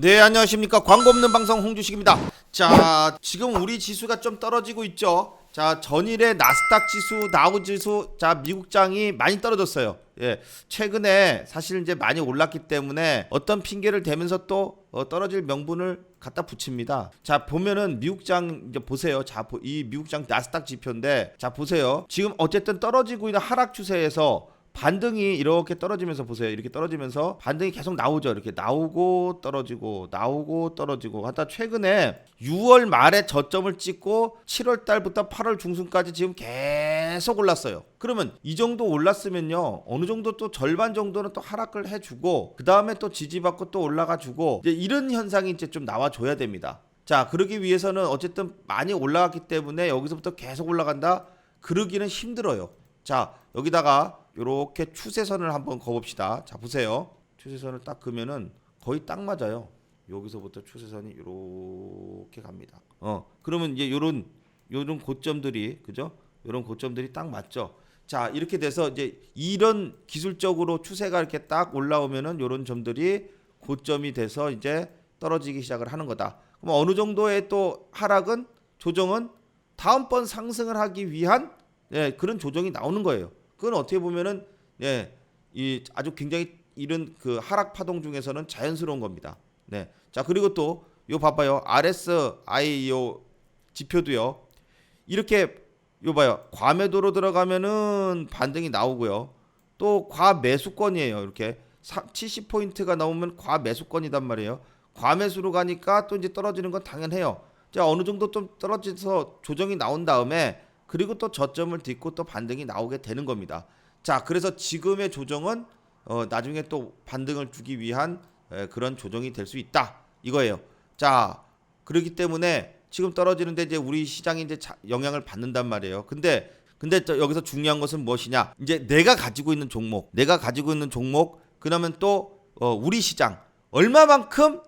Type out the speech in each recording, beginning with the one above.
네 안녕하십니까. 광고 없는 방송 홍주식입니다. 자 지금 우리 지수가 좀 떨어지고 있죠? 자 전일의 나스닥 지수 다우 지수 자 미국장이 많이 떨어졌어요. 예 최근에 사실 이제 많이 올랐기 때문에 어떤 핑계를 대면서 또 어, 떨어질 명분을 갖다 붙입니다. 자 보면은 미국장 이제 보세요. 자 이 미국장 나스닥 지표인데 자 보세요. 지금 어쨌든 떨어지고 있는 하락 추세에서 반등이 이렇게 떨어지면서 보세요. 이렇게 떨어지면서 반등이 계속 나오죠. 이렇게 나오고 떨어지고 나오고 떨어지고 하다 최근에 6월 말에 저점을 찍고 7월 달부터 8월 중순까지 지금 계속 올랐어요. 그러면 이 정도 올랐으면요. 어느 정도 또 절반 정도는 또 하락을 해 주고 그다음에 또 지지받고 또 올라가 주고 이제 이런 현상이 이제 좀 나와 줘야 됩니다. 자, 그러기 위해서는 어쨌든 많이 올라갔기 때문에 여기서부터 계속 올라간다. 그러기는 힘들어요. 자, 여기다가 이렇게 추세선을 한번 그어봅시다. 자, 보세요. 추세선을 딱 그면은 거의 딱 맞아요. 여기서부터 추세선이 이렇게 갑니다. 어, 그러면 이제 요런 요런 고점들이 그죠? 요런 고점들이 딱 맞죠. 자, 이렇게 돼서 이제 이런 기술적으로 추세가 이렇게 딱 올라오면은 요런 점들이 고점이 돼서 이제 떨어지기 시작을 하는 거다. 그럼 어느 정도의 또 하락은 조정은 다음번 상승을 하기 위한 예, 그런 조정이 나오는 거예요. 그건 어떻게 보면은 예, 이 아주 굉장히 이런 그 하락 파동 중에서는 자연스러운 겁니다. 네. 자, 그리고 또 요 봐봐요. RSI 요 지표도요. 이렇게 요 봐요. 과매도로 들어가면은 반등이 나오고요. 또 과매수권이에요. 이렇게 70 포인트가 나오면 과매수권이단 말이에요. 과매수로 가니까 또 이제 떨어지는 건 당연해요. 자, 어느 정도 좀 떨어져서 조정이 나온 다음에 그리고 또 저점을 딛고 또 반등이 나오게 되는 겁니다. 자, 그래서 지금의 조정은 어, 나중에 또 반등을 주기 위한 에, 그런 조정이 될 수 있다 이거예요. 자, 그렇기 때문에 지금 떨어지는데 이제 우리 시장이 이제 자, 영향을 받는단 말이에요. 근데 근데 또 여기서 중요한 것은 무엇이냐? 이제 내가 가지고 있는 종목, 내가 가지고 있는 종목, 그러면 또 어, 우리 시장 얼마만큼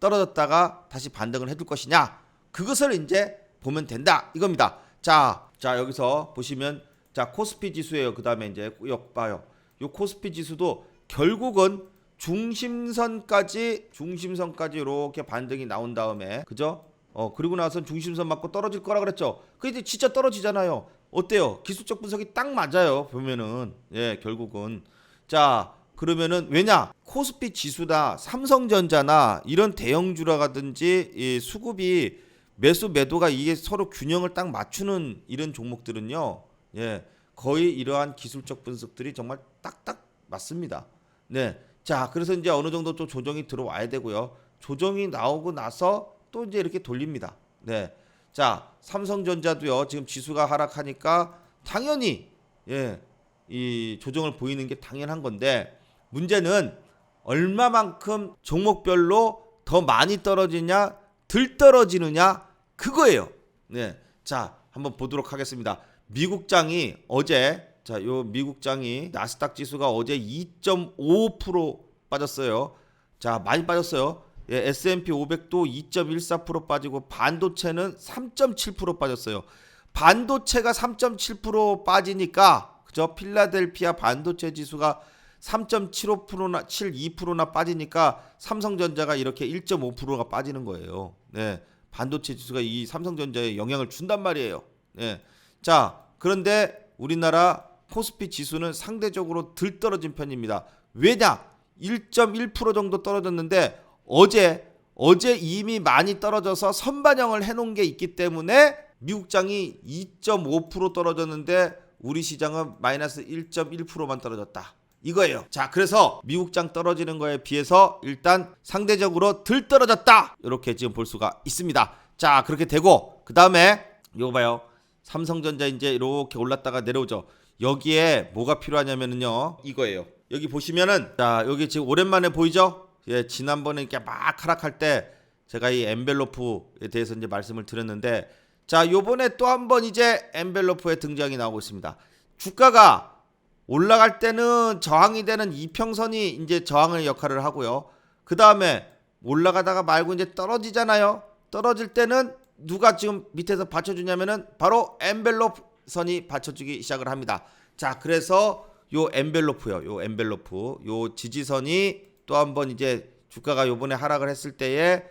떨어졌다가 다시 반등을 해줄 것이냐? 그것을 이제 보면 된다 이겁니다. 자, 자 여기서 보시면 자 코스피 지수예요. 그 다음에 이제 역 봐요. 요 코스피 지수도 결국은 중심선까지 중심선까지 이렇게 반등이 나온 다음에 그죠? 어 그리고 나서 중심선 맞고 떨어질 거라 그랬죠. 그 이제 진짜 떨어지잖아요. 어때요? 기술적 분석이 딱 맞아요. 보면은 예 결국은 자 그러면은 왜냐 코스피 지수다 삼성전자나 이런 대형주라든지 이 수급이 매수 매도가 이게 서로 균형을 딱 맞추는 이런 종목들은요. 예. 거의 이러한 기술적 분석들이 정말 딱딱 맞습니다. 네. 자, 그래서 이제 어느 정도 또 조정이 들어와야 되고요. 조정이 나오고 나서 또 이제 이렇게 돌립니다. 네. 자, 삼성전자도요. 지금 지수가 하락하니까 당연히 예. 이 조정을 보이는 게 당연한 건데 문제는 얼마만큼 종목별로 더 많이 떨어지냐, 덜 떨어지느냐 그거예요. 네. 자, 한번 보도록 하겠습니다. 미국장이 어제 자, 요 미국장이 나스닥 지수가 어제 2.5% 빠졌어요. 자, 많이 빠졌어요. 예, S&P 500도 2.14% 빠지고 반도체는 3.7% 빠졌어요. 반도체가 3.7% 빠지니까 그죠? 필라델피아 반도체 지수가 3.75%나 72%나 빠지니까 삼성전자가 이렇게 1.5%가 빠지는 거예요. 네. 반도체 지수가 이 삼성전자에 영향을 준단 말이에요. 네. 자, 그런데 우리나라 코스피 지수는 상대적으로 덜 떨어진 편입니다. 왜냐? 1.1% 정도 떨어졌는데 어제 어제 이미 많이 떨어져서 선반영을 해 놓은 게 있기 때문에 미국장이 2.5% 떨어졌는데 우리 시장은 마이너스 1.1%만 떨어졌다. 이거예요. 자, 그래서 미국장 떨어지는 거에 비해서 일단 상대적으로 덜 떨어졌다. 이렇게 지금 볼 수가 있습니다. 자, 그렇게 되고 그 다음에 이거 봐요. 삼성전자 이제 이렇게 올랐다가 내려오죠. 여기에 뭐가 필요하냐면은요. 이거예요. 여기 보시면은 자, 여기 지금 오랜만에 보이죠? 예, 지난번에 이렇게 막 하락할 때 제가 이 엔벨로프에 대해서 이제 말씀을 드렸는데 자, 요번에 또 한 번 이제 엔벨로프의 등장이 나오고 있습니다. 주가가 올라갈 때는 저항이 되는 이평선이 이제 저항의 역할을 하고요. 그 다음에 올라가다가 말고 이제 떨어지잖아요. 떨어질 때는 누가 지금 밑에서 받쳐주냐면은 바로 엔벨로프 선이 받쳐주기 시작을 합니다. 자, 그래서 요 엔벨로프요. 요 엔벨로프. 요 지지선이 또 한번 이제 주가가 요번에 하락을 했을 때에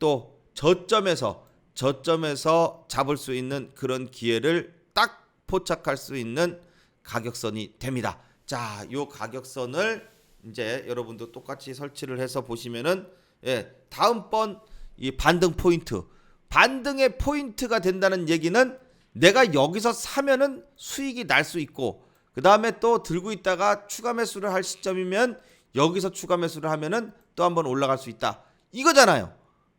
또 저점에서 저점에서 잡을 수 있는 그런 기회를 딱 포착할 수 있는 가격선이 됩니다. 자, 요 가격선을 이제 여러분도 똑같이 설치를 해서 보시면은 예, 다음번 이 반등 포인트 반등의 포인트가 된다는 얘기는 내가 여기서 사면은 수익이 날 수 있고 그 다음에 또 들고 있다가 추가 매수를 할 시점이면 여기서 추가 매수를 하면은 또 한번 올라갈 수 있다 이거잖아요.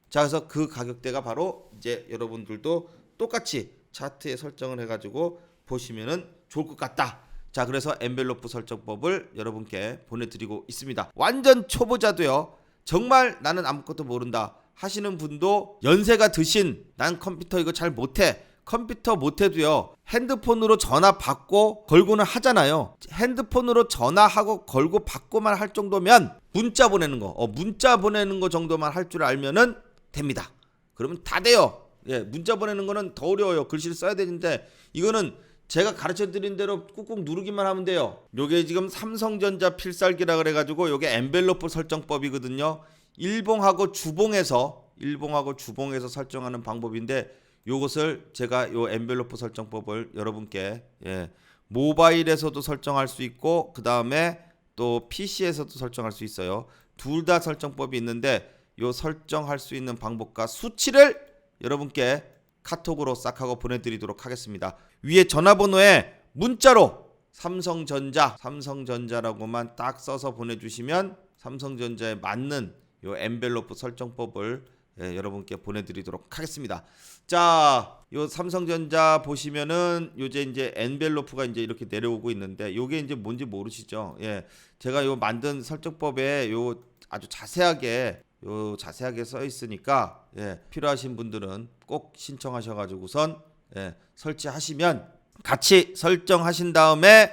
자 그래서 그 가격대가 바로 이제 여러분들도 똑같이 차트에 설정을 해가지고 보시면은 좋을 것 같다. 자 그래서 엔벨로프 설정법을 여러분께 보내드리고 있습니다. 완전 초보자도요. 정말 나는 아무것도 모른다 하시는 분도 연세가 드신 난 컴퓨터 이거 잘 못해 컴퓨터 못해도요 핸드폰으로 전화 받고 걸고는 하잖아요 핸드폰으로 전화하고 걸고 받고만 할 정도면 문자 보내는 거 어, 문자 보내는 거 정도만 할 줄 알면은 됩니다 그러면 다 돼요 예 문자 보내는 거는 더 어려워요 글씨를 써야 되는데 이거는 제가 가르쳐 드린 대로 꾹꾹 누르기만 하면 돼요. 요게 지금 삼성전자 필살기라 그래 가지고 요게 엔벨로프 설정법이거든요. 일봉하고 주봉에서 일봉하고 주봉에서 설정하는 방법인데 요것을 제가 요 엔벨로프 설정법을 여러분께 예, 모바일에서도 설정할 수 있고 그다음에 또 PC에서도 설정할 수 있어요. 둘 다 설정법이 있는데 요 설정할 수 있는 방법과 수치를 여러분께 카톡으로 싹 하고 보내드리도록 하겠습니다. 위에 전화번호에 문자로 삼성전자, 삼성전자라고만 딱 써서 보내주시면 삼성전자에 맞는 요 엔벨로프 설정법을 예, 여러분께 보내드리도록 하겠습니다. 자, 요 삼성전자 보시면은 요제 이제 엔벨로프가 이제 이렇게 내려오고 있는데 요게 이제 뭔지 모르시죠? 예, 제가 요 만든 설정법에 요 아주 자세하게 요 자세하게 써 있으니까 예, 필요하신 분들은 꼭 신청하셔가지고선 예, 설치하시면 같이 설정하신 다음에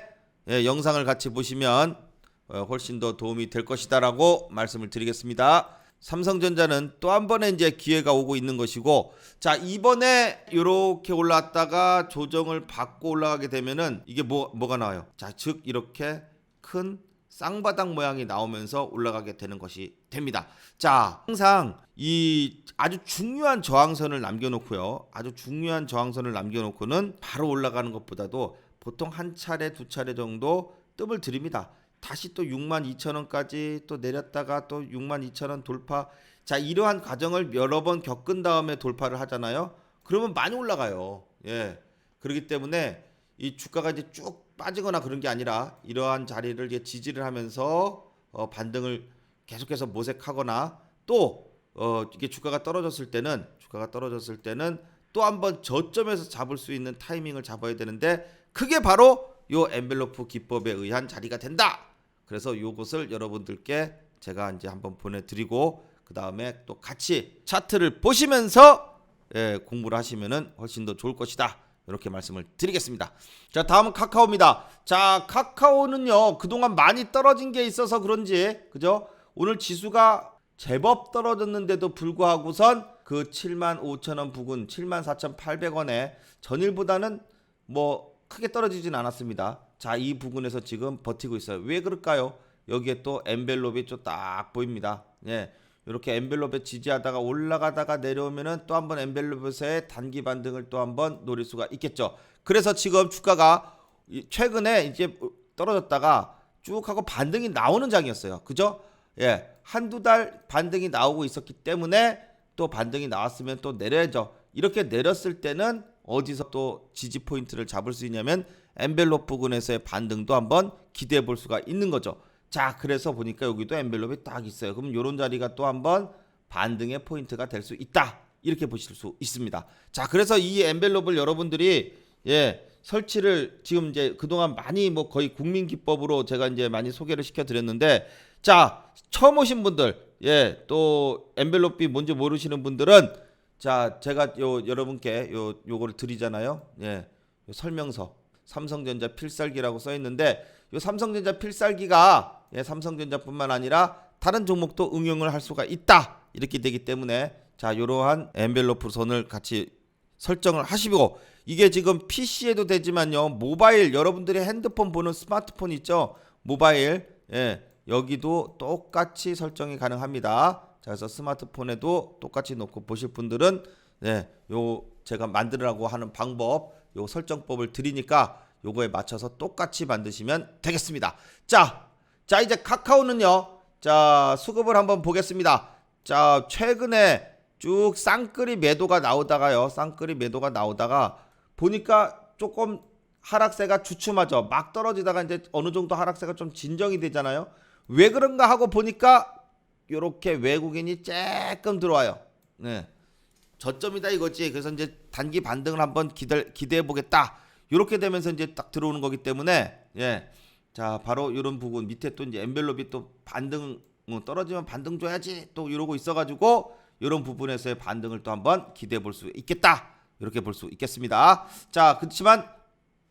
예, 영상을 같이 보시면 어, 훨씬 더 도움이 될 것이다라고 말씀을 드리겠습니다. 삼성전자는 또 한 번의 이제 기회가 오고 있는 것이고 자 이번에 이렇게 올라왔다가 조정을 받고 올라가게 되면은 이게 뭐 뭐가 나와요? 자 즉 이렇게 큰 쌍바닥 모양이 나오면서 올라가게 되는 것이 됩니다. 자, 항상 이 아주 중요한 저항선을 남겨놓고요. 아주 중요한 저항선을 남겨놓고는 바로 올라가는 것보다도 보통 한 차례, 두 차례 정도 뜸을 들입니다. 다시 또 6만 2천 원까지 또 내렸다가 또 6만 2천 원 돌파. 자, 이러한 과정을 여러 번 겪은 다음에 돌파를 하잖아요. 그러면 많이 올라가요. 예. 그렇기 때문에 이 주가가 이제 쭉 빠지거나 그런 게 아니라 이러한 자리를 이제 지지를 하면서 어, 반등을 계속해서 모색하거나 또 어, 이게 주가가 떨어졌을 때는 주가가 떨어졌을 때는 또 한번 저점에서 잡을 수 있는 타이밍을 잡아야 되는데 그게 바로 요 엔벨로프 기법에 의한 자리가 된다. 그래서 요것을 여러분들께 제가 이제 한번 보내드리고 그 다음에 또 같이 차트를 보시면서 예, 공부를 하시면은 훨씬 더 좋을 것이다. 이렇게 말씀을 드리겠습니다. 자, 다음은 카카오입니다. 자, 카카오는요, 그동안 많이 떨어진 게 있어서 그런지, 그죠? 오늘 지수가 제법 떨어졌는데도 불구하고선 그 7만 5천 원 부근, 7만 4,800원에 전일보다는 뭐 크게 떨어지진 않았습니다. 자, 이 부분에서 지금 버티고 있어요. 왜 그럴까요? 여기에 또 엔벨롭이 좀 딱 보입니다. 예. 이렇게 엔벨롭에 지지하다가 올라가다가 내려오면은 또 한번 엔벨롭에서의 단기 반등을 또 한번 노릴 수가 있겠죠. 그래서 지금 주가가 이- 최근에 이제 떨어졌다가 쭉 하고 반등이 나오는 장이었어요. 그죠? 예. 한두 달 반등이 나오고 있었기 때문에 또 반등이 나왔으면 또 내려야죠. 이렇게 내렸을 때는 어디서 또 지지 포인트를 잡을 수 있냐면 엔벨롭 부근에서의 반등도 한번 기대해 볼 수가 있는 거죠. 자, 그래서 보니까 여기도 엔벨롭이 딱 있어요. 그럼 요런 자리가 또 한번 반등의 포인트가 될 수 있다. 이렇게 보실 수 있습니다. 자, 그래서 이 엔벨롭을 여러분들이 예, 설치를 지금 이제 그동안 많이 뭐 거의 국민 기법으로 제가 이제 많이 소개를 시켜 드렸는데 자, 처음 오신 분들 예, 또 엔벨롭이 뭔지 모르시는 분들은 자, 제가 요 여러분께 요 요거를 드리잖아요. 예. 요 설명서 삼성전자 필살기라고 써 있는데 요 삼성전자 필살기가 예, 삼성전자뿐만 아니라 다른 종목도 응용을 할 수가 있다. 이렇게 되기 때문에 자, 요러한 엔벨로프 선을 같이 설정을 하시고 이게 지금 PC에도 되지만요. 모바일 여러분들이 핸드폰 보는 스마트폰 있죠? 모바일. 예. 여기도 똑같이 설정이 가능합니다. 자, 그래서 스마트폰에도 똑같이 놓고 보실 분들은 네, 요 제가 만들으라고 하는 방법, 요 설정법을 드리니까 요거에 맞춰서 똑같이 만드시면 되겠습니다. 자, 자 이제 카카오는요. 자, 수급을 한번 보겠습니다. 자, 최근에 쭉 쌍끌이 매도가 나오다가요. 쌍끌이 매도가 나오다가 보니까 조금 하락세가 주춤하죠. 막 떨어지다가 이제 어느 정도 하락세가 좀 진정이 되잖아요. 왜 그런가 하고 보니까 요렇게 외국인이 조금 들어와요. 네. 저점이다 이거지. 그래서 이제 단기 반등을 한번 기대 기대해 보겠다. 이렇게 되면서 이제 딱 들어오는 거기 때문에 예. 자, 바로 이런 부분 밑에 또 이제 엔벨롭이 또 반등 어, 떨어지면 반등 줘야지 또 이러고 있어 가지고 이런 부분에서의 반등을 또 한번 기대해 볼 수 있겠다. 이렇게 볼 수 있겠습니다. 자, 그렇지만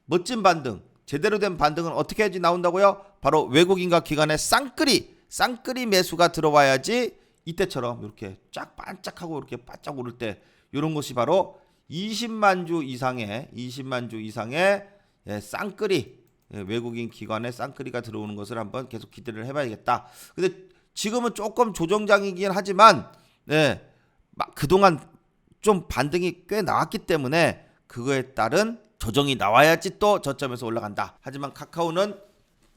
멋진 반등, 제대로 된 반등은 어떻게 해야지 나온다고요? 바로 외국인과 기관의 쌍끌이, 쌍끌이 매수가 들어와야지 이때처럼 이렇게 쫙 반짝하고 이렇게 바짝 오를 때 이런 것이 바로 20만 주 이상의 20만 주 이상의 예, 쌍끌이 예, 외국인 기관의 쌍끌이가 들어오는 것을 한번 계속 기대를 해봐야겠다. 근데 지금은 조금 조정장이긴 하지만 네, 막 그동안 좀 반등이 꽤 나왔기 때문에 그거에 따른 조정이 나와야지 또 저점에서 올라간다. 하지만 카카오는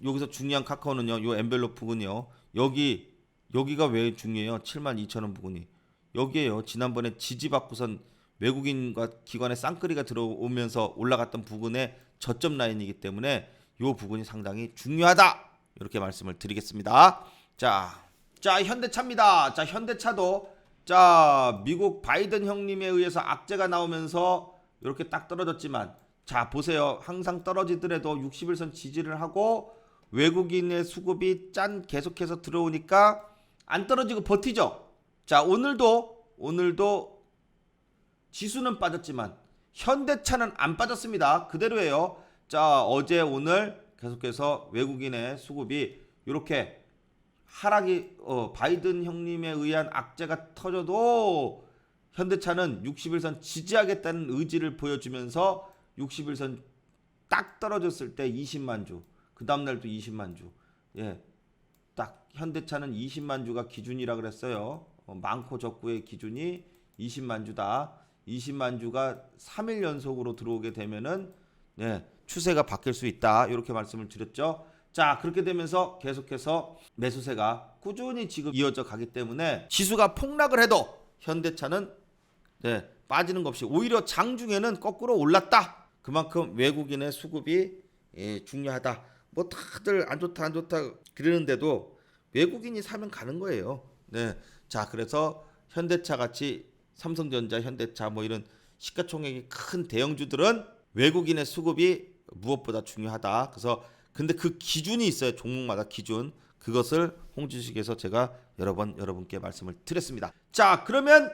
여기서 중요한 카카오는요. 요 엔벨롭 부분이요. 여기 여기가 왜 중요해요? 7만 2천 원 부분이 여기에요. 지난번에 지지받고선 외국인과 기관의 쌍끌이가 들어오면서 올라갔던 부분의 저점 라인이기 때문에 요 부분이 상당히 중요하다. 이렇게 말씀을 드리겠습니다. 자, 자 현대차입니다. 자 현대차도 자 미국 바이든 형님에 의해서 악재가 나오면서 이렇게 딱 떨어졌지만 자 보세요. 항상 떨어지더라도 60일선 지지를 하고 외국인의 수급이 짠 계속해서 들어오니까 안 떨어지고 버티죠. 자 오늘도 오늘도 지수는 빠졌지만 현대차는 안 빠졌습니다. 그대로예요. 자 어제 오늘 계속해서 외국인의 수급이 이렇게 하락이 어, 바이든 형님에 의한 악재가 터져도 현대차는 60일선 지지하겠다는 의지를 보여주면서 60일선 딱 떨어졌을 때 20만 주, 그 다음 날도 20만 주. 예. 딱 현대차는 20만 주가 기준이라 그랬어요. 어, 많고 적고의 기준이 20만 주다. 20만 주가 3일 연속으로 들어오게 되면은 네, 추세가 바뀔 수 있다. 이렇게 말씀을 드렸죠. 자, 그렇게 되면서 계속해서 매수세가 꾸준히 지금 이어져 가기 때문에 지수가 폭락을 해도 현대차는 네, 빠지는 것 없이 오히려 장중에는 거꾸로 올랐다. 그만큼 외국인의 수급이 예, 중요하다. 뭐 다들 안 좋다 안 좋다 그러는데도 외국인이 사면 가는 거예요. 네. 자, 그래서 현대차 같이 삼성전자, 현대차 뭐 이런 시가총액이 큰 대형주들은 외국인의 수급이 무엇보다 중요하다. 그래서 근데 그 기준이 있어요. 종목마다 기준. 그것을 홍주식에서 제가 여러 번 여러분께 말씀을 드렸습니다. 자, 그러면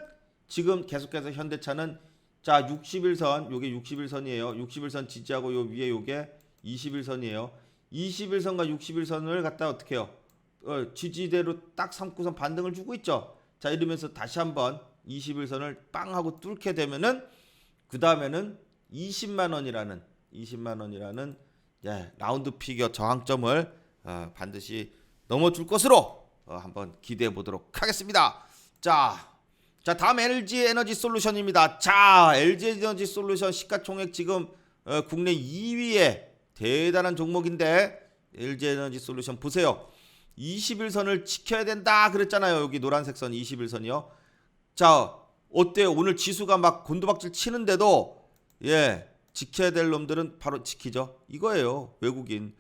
지금 계속해서 현대차는 자, 61선, 요게 61선이에요. 61선 지지하고 요 위에 요게 21선이에요. 21선과 61선을 갖다 어떻게 해요? 어, 지지대로 딱 삼고선 반등을 주고 있죠. 자, 이러면서 다시 한번 21선을 빵 하고 뚫게 되면은 그 다음에는 20만 원이라는 20만 원이라는 예, 라운드 피겨 저항점을 어, 반드시 넘어줄 것으로 어, 한번 기대해 보도록 하겠습니다. 자, 자 다음 LG 에너지 솔루션입니다. 자, LG 에너지 솔루션 시가총액 지금 어, 국내 2위에 대단한 종목인데 LG 에너지 솔루션 보세요. 21선을 지켜야 된다 그랬잖아요. 여기 노란색 선 21선이요. 자, 어때요? 오늘 지수가 막 곤두박질 치는데도 예, 지켜야 될 놈들은 바로 지키죠. 이거예요. 외국인.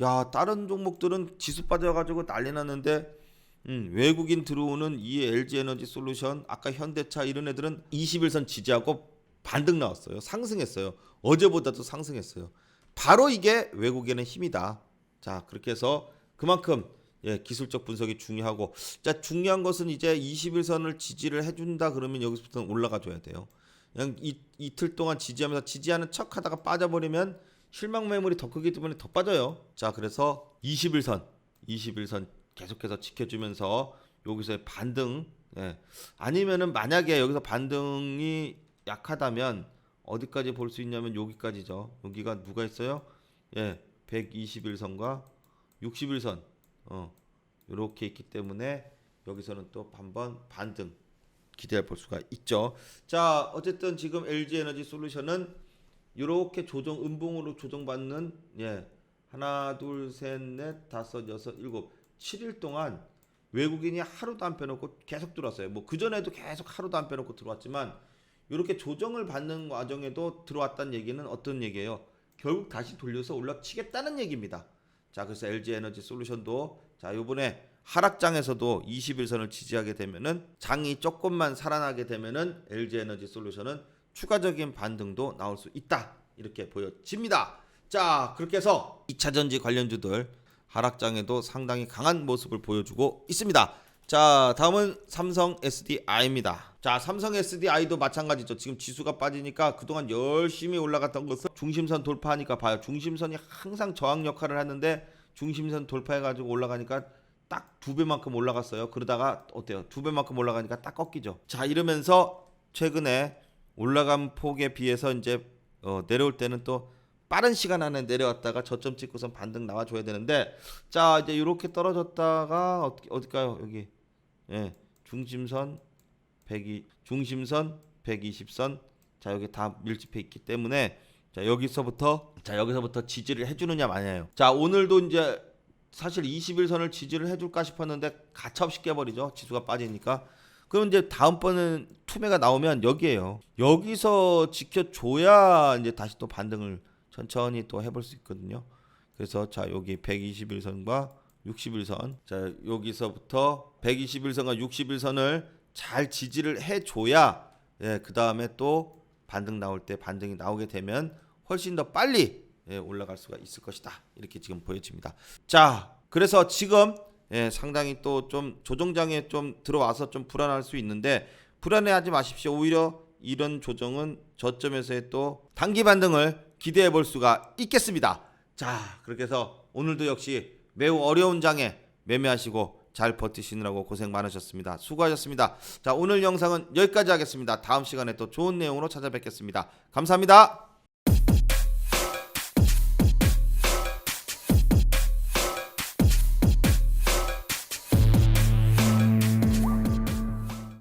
야, 다른 종목들은 지수 빠져가지고 난리 났는데 음, 외국인 들어오는 이 LG 에너지 솔루션, 아까 현대차 이런 애들은 21선 지지하고 반등 나왔어요. 상승했어요. 어제보다도 상승했어요. 바로 이게 외국인의 힘이다. 자, 그렇게 해서 그만큼 예, 기술적 분석이 중요하고 자, 중요한 것은 이제 21선을 지지를 해 준다 그러면 여기서부터는 올라가 줘야 돼요. 그냥 이, 이틀 동안 지지하면서 지지하는 척 하다가 빠져버리면 실망 매물이 더 크기 때문에 더 빠져요. 자, 그래서 21선, 21선 계속해서 지켜주면서 여기서의 반등, 예. 아니면은 만약에 여기서 반등이 약하다면 어디까지 볼 수 있냐면 여기까지죠. 여기가 누가 있어요? 예, 121선과 61선. 어, 이렇게 있기 때문에 여기서는 또 한번 반등 기대해 볼 수가 있죠. 자, 어쨌든 지금 LG 에너지 솔루션은 이렇게 조정 음봉으로 조정받는 예 하나 둘 셋 넷 다섯 여섯 일곱 7일 동안 외국인이 하루도 안 빼놓고 계속 들어왔어요. 뭐 그 전에도 계속 하루도 안 빼놓고 들어왔지만 이렇게 조정을 받는 과정에도 들어왔다는 얘기는 어떤 얘기예요? 결국 다시 돌려서 올라치겠다는 얘기입니다. 자, 그래서 LG 에너지 솔루션도 자, 요번에 하락장에서도 21선을 지지하게 되면은 장이 조금만 살아나게 되면은 LG 에너지 솔루션은 추가적인 반등도 나올 수 있다. 이렇게 보여집니다. 자, 그렇게 해서 2차 전지 관련주들 하락장에도 상당히 강한 모습을 보여주고 있습니다. 자, 다음은 삼성 SDI입니다. 자, 삼성 SDI도 마찬가지죠. 지금 지수가 빠지니까 그동안 열심히 올라갔던 것은 중심선 돌파하니까 봐요. 중심선이 항상 저항 역할을 하는데 중심선 돌파해가지고 올라가니까 딱 두 배만큼 올라갔어요. 그러다가 어때요? 두 배만큼 올라가니까 딱 꺾이죠. 자, 이러면서 최근에 올라간 폭에 비해서 이제 어, 내려올 때는 또 빠른 시간 안에 내려왔다가 저점 찍고선 반등 나와줘야 되는데 자 이제 이렇게 떨어졌다가 어디 어딜까요 여기 예 중심선 102 중심선 120선 자 여기 다 밀집해 있기 때문에 자 여기서부터 자 여기서부터 지지를 해주느냐 마냐요 자 오늘도 이제 사실 21선을 지지를 해줄까 싶었는데 가차없이 깨버리죠 지수가 빠지니까 그럼 이제 다음번은 투매가 나오면 여기에요. 여기서 지켜줘야 이제 다시 또 반등을 천천히 또 해볼 수 있거든요. 그래서 자 여기 121선과 61선 자 여기서부터 121선과 61선을 잘 지지를 해줘야 예, 그 다음에 또 반등 나올 때 반등이 나오게 되면 훨씬 더 빨리 예, 올라갈 수가 있을 것이다 이렇게 지금 보여집니다. 자 그래서 지금 예, 상당히 또 좀 조정장에 좀 들어와서 좀 불안할 수 있는데 불안해하지 마십시오. 오히려 이런 조정은 저점에서의 또 단기 반등을 기대해 볼 수가 있겠습니다. 자, 그렇게 해서 오늘도 역시 매우 어려운 장에 매매하시고 잘 버티시느라고 고생 많으셨습니다. 수고하셨습니다. 자, 오늘 영상은 여기까지 하겠습니다. 다음 시간에 또 좋은 내용으로 찾아뵙겠습니다. 감사합니다.